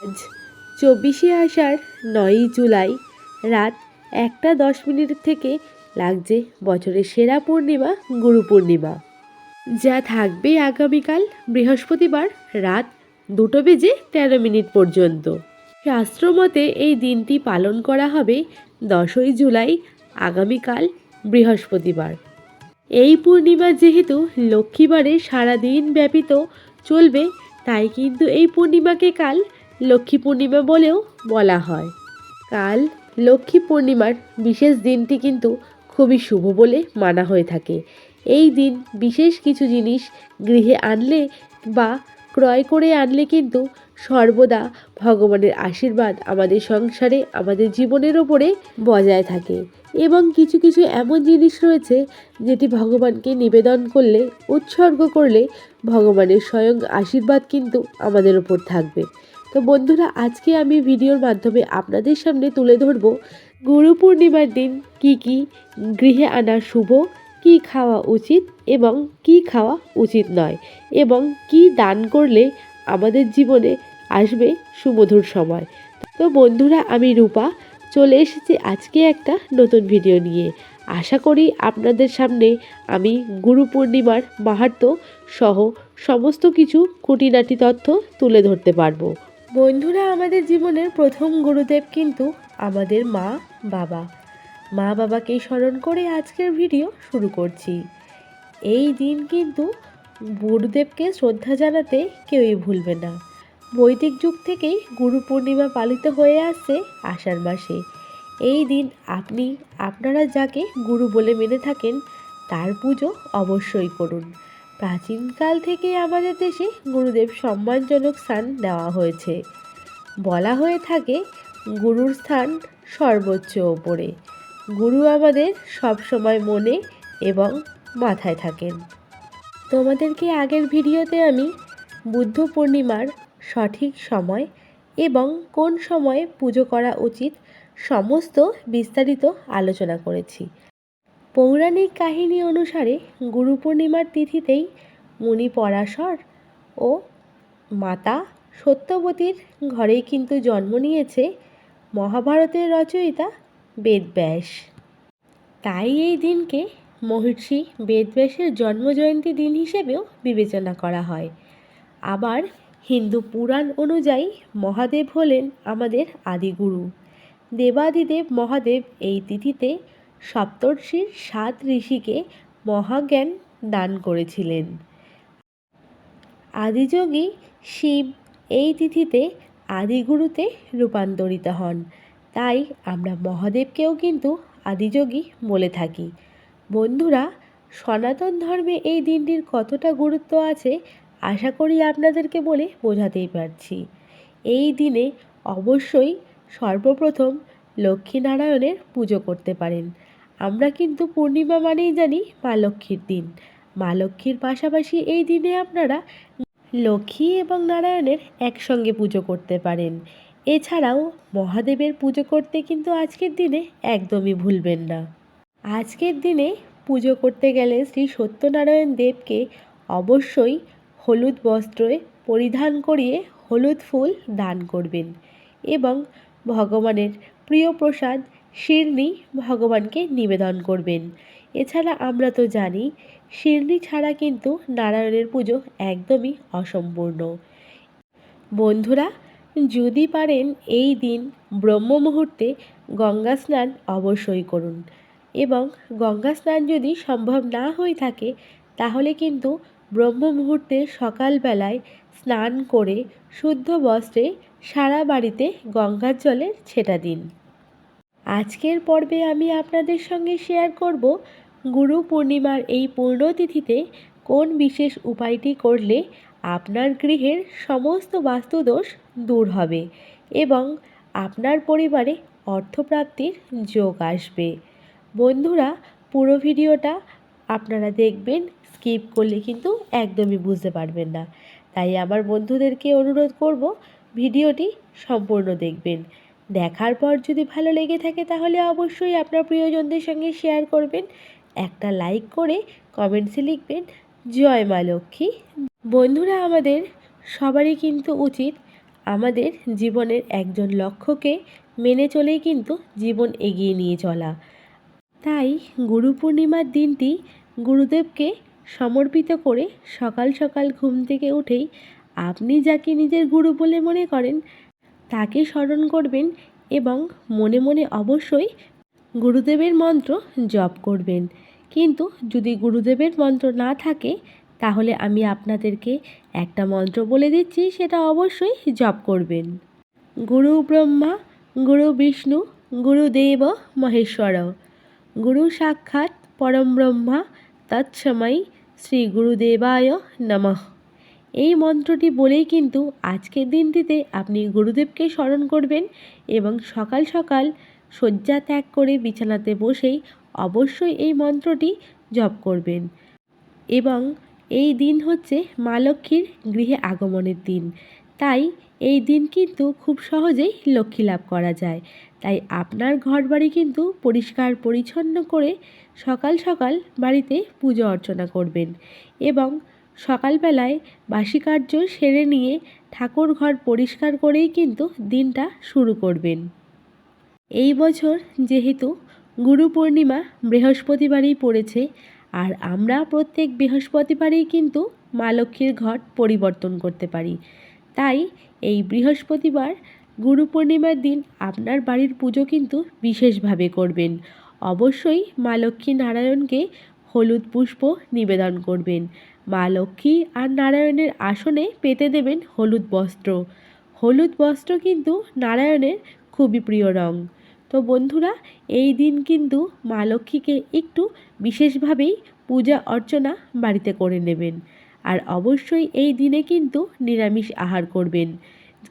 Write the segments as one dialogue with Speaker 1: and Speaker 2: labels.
Speaker 1: আজ চব্বিশে আষাঢ় নয়ই জুলাই, রাত একটা দশ মিনিট থেকে লাগছে বছরের সেরা পূর্ণিমা, গুরু পূর্ণিমা। যা থাকবে আগামীকাল বৃহস্পতিবার রাত দুটো বেজে তেরো মিনিট পর্যন্ত। শাস্ত্রমতে এই দিনটি পালন করা হবে দশই জুলাই, আগামীকাল বৃহস্পতিবার। এই পূর্ণিমা যেহেতু লক্ষ্মীবারে সারাদিন ব্যাপিত চলবে, তাই কিন্তু এই পূর্ণিমাকে কাল লক্ষ্মী পূর্ণিমা বলেও বলা হয়। কাল লক্ষ্মী পূর্ণিমার বিশেষ দিনটি কিন্তু খুবই শুভ বলে মানা হয়ে থাকে। এই দিন বিশেষ কিছু জিনিস গৃহে আনলে বা ক্রয় করে আনলে কিন্তু সর্বদা ভগবানের আশীর্বাদ আমাদের সংসারে, আমাদের জীবনের ওপরে বজায় থাকে এবং কিছু কিছু এমন জিনিস রয়েছে যেটি ভগবানকে নিবেদন করলে, উৎসর্গ করলে ভগবানের স্বয়ং আশীর্বাদ কিন্তু আমাদের ওপর থাকবে। তো বন্ধুরা, আজকে আমি ভিডিওর মাধ্যমে আপনাদের সামনে তুলে ধরব গুরু পূর্ণিমার দিন কি কি গৃহে আনা শুভ, কি খাওয়া উচিত এবং কি খাওয়া উচিত নয় এবং কি দান করলে আমাদের জীবনে আসবে সুমধুর সময়। তো বন্ধুরা, আমি রূপা, চলে এসেছি আজকে একটা নতুন ভিডিও নিয়ে। আশা করি আপনাদের সামনে আমি গুরু পূর্ণিমার মাহাত্ম সহ সমস্ত কিছু খুঁটিনাটি তথ্য তুলে ধরতে পারব। বন্ধুরা, আমাদের জীবনের প্রথম গুরুদেব কিন্তু আমাদের মা, বাবা। মা, বাবাকে স্মরণ করে আজকের ভিডিও শুরু করছি। এই দিন কিন্তু গুরুদেবকে শ্রদ্ধা জানাতে কেউই ভুলবে না। বৈদিক যুগ থেকেই গুরু পূর্ণিমা পালিত হয়ে আসছে আষাঢ় মাসে। এই দিন আপনি, আপনারা যাকে গুরু বলে মেনে থাকেন, তার পুজো অবশ্যই করুন। প্রাচীনকাল থেকে আমাদের দেশে গুরুদেব সম্মানজনক স্থান দেওয়া হয়েছে। বলা হয়ে থাকে, গুরুর স্থান সর্বোচ্চ ওপরে। গুরু আমাদের সব সময় মনে এবং মাথায় থাকেন। তোমাদেরকে আগের ভিডিওতে আমি বুদ্ধ পূর্ণিমার সঠিক সময় এবং কোন সময়ে পুজো করা উচিত সমস্ত বিস্তারিত আলোচনা করেছি। পৌরাণিক কাহিনী অনুসারে গুরু পূর্ণিমার তিথিতেই মুনি পরাশর ও মাতা সত্যবতীর ঘরেই কিন্তু জন্ম নিয়েছে মহাভারতের রচয়িতা বেদব্যাস। তাই এই দিনকে মহর্ষি বেদব্যাসের জন্মজয়ন্তী দিন হিসেবেও বিবেচনা করা হয়। আবার হিন্দু পুরাণ অনুযায়ী মহাদেব হলেন আমাদের আদিগুরু। দেবাদিদেব মহাদেব এই তিথিতে সপ্তর্ষির সাত ঋষিকে মহাজ্ঞান দান করেছিলেন। আদিযোগী শিব এই তিথিতে আদিগুরুতে রূপান্তরিত হন। তাই আমরা মহাদেবকেও কিন্তু আদিযোগী বলে থাকি। বন্ধুরা, সনাতন ধর্মে এই দিনটির কতটা গুরুত্ব আছে আশা করি আপনাদেরকে বলে বোঝাতেই পারছি। এই দিনে অবশ্যই সর্বপ্রথম লক্ষ্মীনারায়ণের পুজো করতে পারেন। আমরা কিন্তু পূর্ণিমা মানেই জানি মা লক্ষ্মীর দিন। মা লক্ষ্মীর পাশাপাশি এই দিনে আপনারা লক্ষ্মী এবং নারায়ণের একসঙ্গে পুজো করতে পারেন। এছাড়াও মহাদেবের পুজো করতে কিন্তু আজকের দিনে একদমই ভুলবেন না। আজকের দিনে পুজো করতে গেলে শ্রী সত্যনারায়ণ দেবকে অবশ্যই হলুদ বস্ত্রে পরিধান করিয়ে হলুদ ফুল দান করবেন এবং ভগবানের প্রিয় প্রসাদ শিরনি ভগবানকে নিবেদন করবেন। এছাড়া আমরা তো জানি শিরনি ছাড়া কিন্তু নারায়ণের পুজো একদমই অসম্পূর্ণ। বন্ধুরা, যদি পারেন এই দিন ব্রহ্ম মুহূর্তে গঙ্গা স্নান অবশ্যই করুন এবং গঙ্গা স্নান যদি সম্ভব না হয়ে থাকে, তাহলে কিন্তু ব্রহ্ম মুহূর্তে সকালবেলায় স্নান করে শুদ্ধ বস্ত্রে সারা বাড়িতে গঙ্গার জলের ছেটা দিন। আজকের পর্বে আমি আপনাদের সঙ্গে শেয়ার করব গুরু পূর্ণিমার এই পূর্ণতিথিতে কোন বিশেষ উপায়টি করলে আপনার গৃহের সমস্ত বাস্তুদোষ দূর হবে এবং আপনার পরিবারে অর্থপ্রাপ্তির যোগ আসবে। বন্ধুরা, পুরো ভিডিওটা আপনারা দেখবেন স্কিপ করলে কিন্তু একদমই বুঝতে পারবেন না। তাই আমার বন্ধুদেরকে অনুরোধ করব, ভিডিওটি সম্পূর্ণ দেখবেন। দেখার পর যদি ভালো লেগে থাকে তাহলে অবশ্যই আপনার প্রিয়জনদের সঙ্গে শেয়ার করবেন। একটা লাইক করে কমেন্টসে লিখবেন, জয় মা লক্ষ্মী। বন্ধুরা, আমাদের সবারই কিন্তু উচিত আমাদের জীবনের একজন লক্ষ্যকে মেনে চলেই কিন্তু জীবন এগিয়ে নিয়ে চলা। তাই গুরু পূর্ণিমার দিনটি গুরুদেবকে সমর্পিত করে সকাল সকাল ঘুম থেকে উঠেই আপনি যাকে নিজের গুরু বলে মনে করেন তাকে স্মরণ করবেন এবং মনে মনে অবশ্যই গুরুদেবের মন্ত্র জপ করবেন। কিন্তু যদি গুরুদেবের মন্ত্র না থাকে, তাহলে আমি আপনাদেরকে একটা মন্ত্র বলে দিচ্ছি, সেটা অবশ্যই জপ করবেন। গুরু ব্রহ্মা, গুরু বিষ্ণু গুরুদেব মহেশ্বর। গুরু সাক্ষাৎ পরম ব্রহ্মা, তৎসময় শ্রী গুরুদেবায় নমঃ। এই মন্ত্রটি বলেই কিন্তু আজকের দিনটিতে আপনি গুরুদেবকে স্মরণ করবেন এবং সকাল সকাল শয্যা ত্যাগ করে বিছানাতে বসেই অবশ্যই এই মন্ত্রটি জপ করবেন। এবং এই দিন হচ্ছে মা লক্ষ্মীর গৃহে আগমনের দিন। তাই এই দিন কিন্তু খুব সহজেই লক্ষ্মী লাভ করা যায়। তাই আপনার ঘর বাড়ি কিন্তু পরিষ্কার পরিচ্ছন্ন করে সকাল সকাল বাড়িতে পুজো অর্চনা করবেন। এবং সকালবেলায় বাসি কার্য সেরে নিয়ে ঠাকুর ঘর পরিষ্কার করেই কিন্তু দিনটা শুরু করবেন। এই বছর যেহেতু গুরু পূর্ণিমা বৃহস্পতিবারই পড়েছে, আর আমরা প্রত্যেক বৃহস্পতিবারেই কিন্তু মা লক্ষ্মীর ঘট পরিবর্তন করতে পারি। তাই এই বৃহস্পতিবার গুরু পূর্ণিমার দিন আপনার বাড়ির পুজো কিন্তু বিশেষভাবে করবেন। অবশ্যই মা লক্ষ্মী নারায়ণকে হলুদ পুষ্প নিবেদন করবেন। মা লক্ষ্মী আর নারায়ণের আসনে পেতে দেবেন হলুদ বস্ত্র। হলুদ বস্ত্র কিন্তু নারায়ণের খুবই প্রিয় রং। তো বন্ধুরা, এই দিন কিন্তু মা লক্ষ্মীকে একটু বিশেষভাবেই পূজা অর্চনা বাড়িতে করে নেবেন। আর অবশ্যই এই দিনে কিন্তু নিরামিষ আহার করবেন।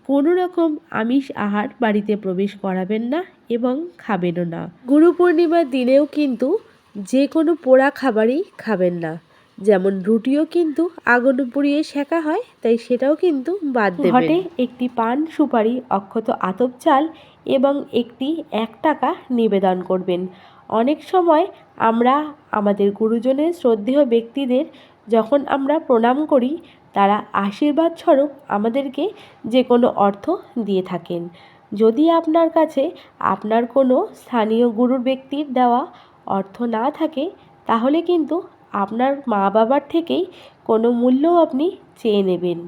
Speaker 1: কোনো রকম আমিষ আহার বাড়িতে প্রবেশ করাবেন না এবং খাবেনও না। গুরু পূর্ণিমার দিনেও কিন্তু যে কোনো পোড়া খাবারই খাবেন না। যেমন রুটিও কিন্তু আগুন পুড়িয়ে শেখা হয়, তাই সেটাও কিন্তু বাদ দেবেন। ঘটে একটি পান সুপারি, অক্ষত আতপ চাল এবং একটি এক টাকা নিবেদন করবেন। অনেক সময় আমরা আমাদের গুরুজনের শ্রদ্ধেয় ব্যক্তিদের যখন আমরা প্রণাম করি, তারা আশীর্বাদ স্বরূপ আমাদেরকে যে কোনো অর্থ দিয়ে থাকেন। যদি আপনার কাছে আপনার কোনো স্থানীয় গুরুর ব্যক্তির দেওয়া অর্থ না থাকে, তাহলে কিন্তু আপনার মা বাবার থেকেই কোনো মূল্যও আপনি চেয়ে নেবেন।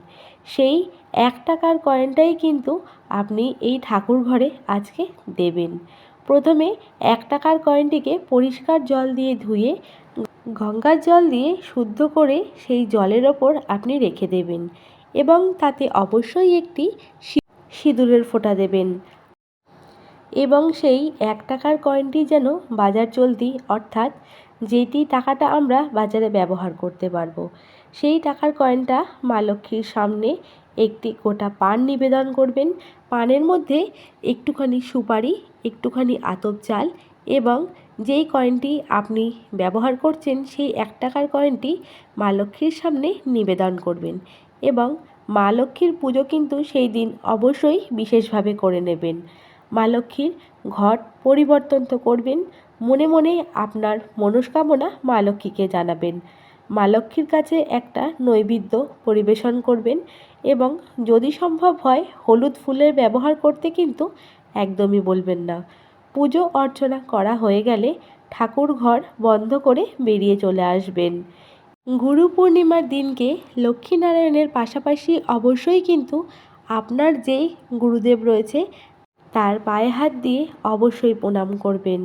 Speaker 1: সেই এক টাকার কয়েনটাই কিন্তু আপনি এই ঠাকুর ঘরে আজকে দেবেন। প্রথমে এক টাকার কয়েনটিকে পরিষ্কার জল দিয়ে ধুয়ে, গঙ্গার জল দিয়ে শুদ্ধ করে সেই জলের ওপর আপনি রেখে দেবেন এবং তাতে অবশ্যই একটি সিঁদুরের ফোঁটা দেবেন। এবং সেই এক টাকার কয়েনটি যেন বাজার চলতি, অর্থাৎ যেটি টাকাটা আমরা বাজারে ব্যবহার করতে পারব, সেই টাকার কয়েনটা মা লক্ষ্মীর সামনে একটি গোটা পান নিবেদন করবেন। পানের মধ্যে একটুখানি সুপারি, একটুখানি আতপ চাল এবং যেই কয়েনটি আপনি ব্যবহার করছেন, সেই এক টাকার কয়েনটি মা লক্ষ্মীর সামনে নিবেদন করবেন এবং মা লক্ষ্মীর পুজো কিন্তু সেই দিন অবশ্যই বিশেষভাবে করে নেবেন। মা লক্ষ্মীর ঘট পরিবর্তন তো করবেন। মনে মনে আপনার মনস্কামনা মা লক্ষ্মীকে জানাবেন। মা লক্ষ্মীর কাছে একটা নৈবেদ্য পরিবেশন করবেন এবং যদি সম্ভব হয় হলুদ ফুলের ব্যবহার করতে কিন্তু একদমই বলবেন না। পুজো অর্চনা করা হয়ে গেলে ঠাকুর ঘর বন্ধ করে বেরিয়ে চলে আসবেন। গুরু পূর্ণিমার দিনকে লক্ষ্মীনারায়ণের পাশাপাশি অবশ্যই কিন্তু আপনার যেই গুরুদেব রয়েছে তার পায়ে হাত দিয়ে অবশ্যই প্রণাম করবেন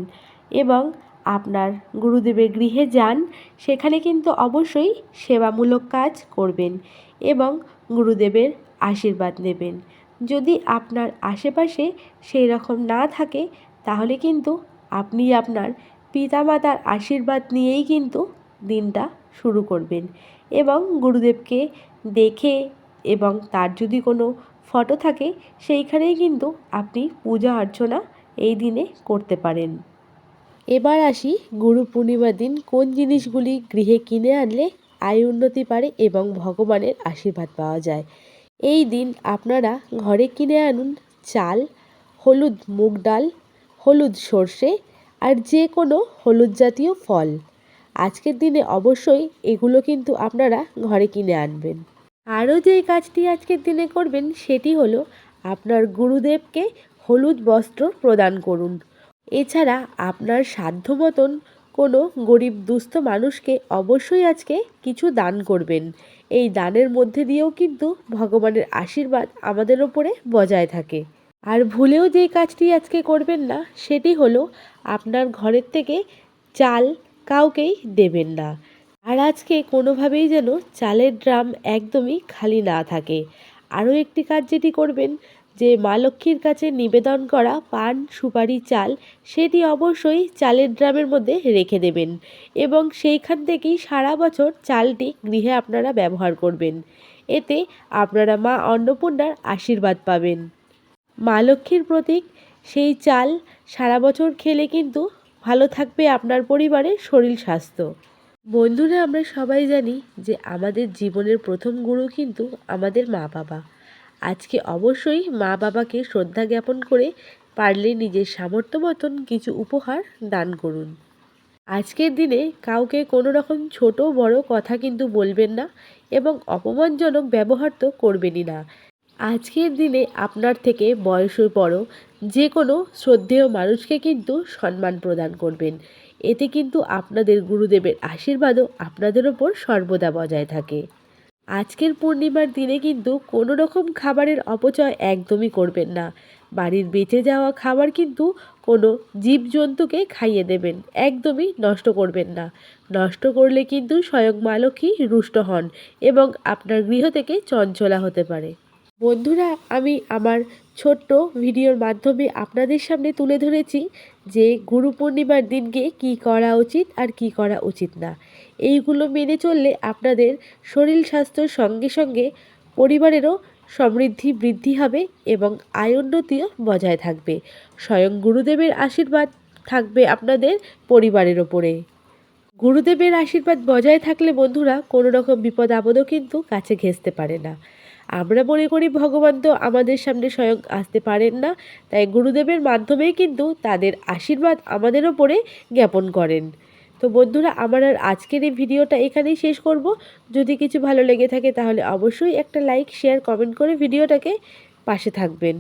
Speaker 1: এবং আপনার গুরুদেবের গৃহে যান, সেখানে কিন্তু অবশ্যই সেবামূলক কাজ করবেন এবং গুরুদেবের আশীর্বাদ নেবেন। যদি আপনার আশেপাশে সেই রকম না থাকে, তাহলে কিন্তু আপনি আপনার পিতামাতার আশীর্বাদ নিয়েই কিন্তু দিনটা শুরু করবেন এবং গুরুদেবকে দেখে এবং তার যদি কোনো ফটো থাকে, সেইখানেই কিন্তু আপনি পূজা অর্চনা এই দিনে করতে পারেন। এবার আসি গুরু পূর্ণিমার দিন, কোন জিনিসগুলি গৃহে কিনে আনলে আয় উন্নতি পারে এবং ভগবানের আশীর্বাদ পাওয়া যায়? এই দিন আপনারা ঘরে কিনে আনুন চাল, হলুদ মুগ ডাল, হলুদ সর্ষে আর যে কোনো হলুদ জাতীয় ফল। আজকের দিনে অবশ্যই এগুলো কিন্তু আপনারা ঘরে কিনে আনবেন। আরও যে কাজটি আজকের দিনে করবেন সেটি হলো আপনার গুরুদেবকে হলুদ বস্ত্র প্রদান করুন। এছাড়া আপনার সাধ্য মতন কোনো গরিব দুস্থ মানুষকে অবশ্যই আজকে কিছু দান করবেন। এই দানের মধ্যে দিয়েও কিন্তু ভগবানের আশীর্বাদ আমাদের ওপরে বজায় থাকে। আর ভুলেও যেই কাজটি আজকে করবেন না, সেটি হলো আপনার ঘরের থেকে চাল কাউকেই দেবেন না। আর আজকে কোনোভাবেই যেন চালের ড্রাম একদমই খালি না থাকে। আরও একটি কাজ যেটি করবেন, যে মা লক্ষ্মীর কাছে নিবেদন করা পান, সুপারি চাল, সেটি অবশ্যই চালের ড্রামের মধ্যে রেখে দেবেন এবং সেইখান থেকেই সারা বছর চালটি গৃহে আপনারা ব্যবহার করবেন। এতে আপনারা মা অন্নপূর্ণার আশীর্বাদ পাবেন। মা লক্ষ্মীর প্রতীক, সেই চাল সারা বছর খেলে কিন্তু ভালো থাকবে আপনার পরিবারের শরীর স্বাস্থ্য। বন্ধুরা, আমরা সবাই জানি যে আমাদের জীবনের প্রথম গুরু কিন্তু আমাদের মা বাবা। আজকে অবশ্যই মা বাবাকে শ্রদ্ধা জ্ঞাপন করে পারলে নিজের সামর্থ্য মতন কিছু উপহার দান করুন। আজকের দিনে কাউকে কোনো রকম ছোট বড় কথা কিন্তু বলবেন না এবং অপমানজনক ব্যবহার তো করবেনই না। আজকের দিনে আপনার থেকে বয়সে বড় যে কোনো শ্রদ্ধেয় মানুষকে কিন্তু সম্মান প্রদান করবেন। এতে কিন্তু আপনাদের গুরুদেবের আশীর্বাদও আপনাদের ওপর সর্বদা বজায় থাকে। আজকের পূর্ণিমার দিনে কিন্তু কোনো রকম খাবারের অপচয় একদমই করবেন না। বাড়ির বেঁচে যাওয়া খাবার কিন্তু কোনো জীবজন্তুকে খাইয়ে দেবেন, একদমই নষ্ট করবেন না। নষ্ট করলে কিন্তু স্বয়ং মা লক্ষ্মী রুষ্ট হন এবং আপনার গৃহ থেকে চঞ্চলা হতে পারে। বন্ধুরা, আমি আমার ছোট্ট ভিডিওর মাধ্যমে আপনাদের সামনে তুলে ধরেছি যে গুরু পূর্ণিমার দিনকে কি করা উচিত আর কি করা উচিত না। এইগুলো মেনে চললে আপনাদের শরীর স্বাস্থ্যর সঙ্গে সঙ্গে পরিবারেরও সমৃদ্ধি, বৃদ্ধি হবে এবং আয় উন্নতিও বজায় থাকবে। স্বয়ং গুরুদেবের আশীর্বাদ থাকবে আপনাদের পরিবারের ওপরে। গুরুদেবের আশীর্বাদ বজায় থাকলে বন্ধুরা, কোনো রকম বিপদ আপদও কিন্তু কাছে ঘেঁচতে পারে না। আমরা মনে করি ভগবান তো আমাদের সামনে স্বয়ং আসতে পারেন না, তাই গুরুদেবের মাধ্যমেই কিন্তু তাদের আশীর্বাদ আমাদের ওপরে জ্ঞাপন করেন। তো বন্ধুরা, আমার আর আজকের এই ভিডিওটা এখানেই শেষ করব। যদি কিছু ভালো লেগে থাকে তাহলে অবশ্যই একটা লাইক শেয়ার কমেন্ট করে ভিডিওটাকে পাশে থাকবেন।